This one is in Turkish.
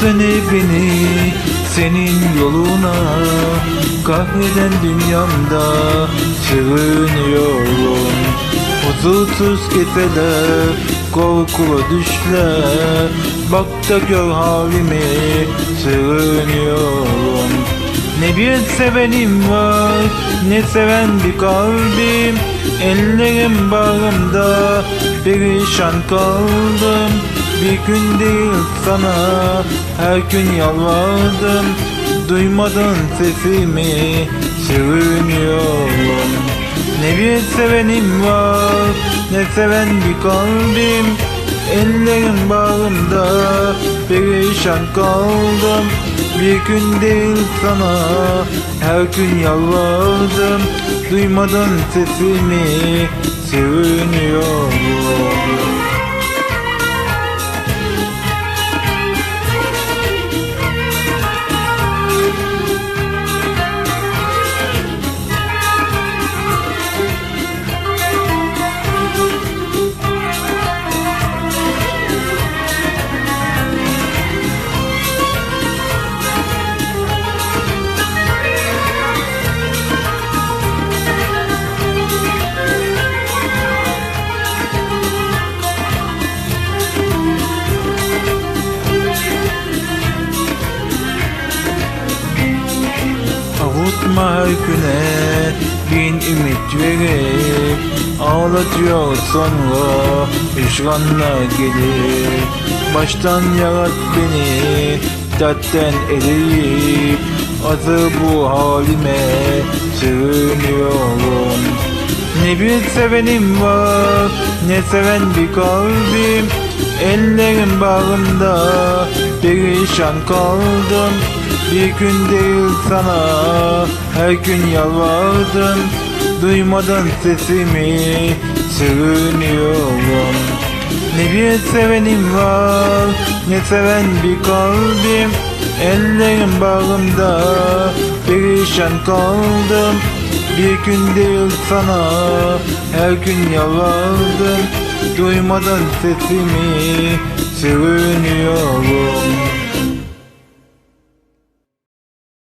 seni beni senin yoluna Kahreden dünyamda sürünüyorum Huzursuz geceler korkulu düşler Bak da gör halimi sürünüyorum Ne bir sevenim var ne seven bir kalbim. Ellerim bağımda perişan kaldım Bir gün değil sana her gün yalvardım. Duymadın sesimi sürünüyorum Ne bir sevenim var ne seven bir kalbim. Ellerim bağımda perişan kaldım. Bir gün değil sana her gün yalvardım. Duymadın sesimi sürünüyorum Her güne bin ümit verip Ağlatıyor sonra hüsranla gelir. Baştan yarat beni dertten eleyip Hazır bu halime sürünüyorum Ne bir sevenim var ne seven bir kalbim. Ellerim bağımda perişan kaldım Bir gün değil sana her gün yalvardım. Duymadan sesimi sürünüyorum Ne bir sevenim var ne seven bir kalbim. Ellerim bağımda perişan kaldım. Bir gün değil sana her gün yalvardım. Duymadan sesimi sürünüyorum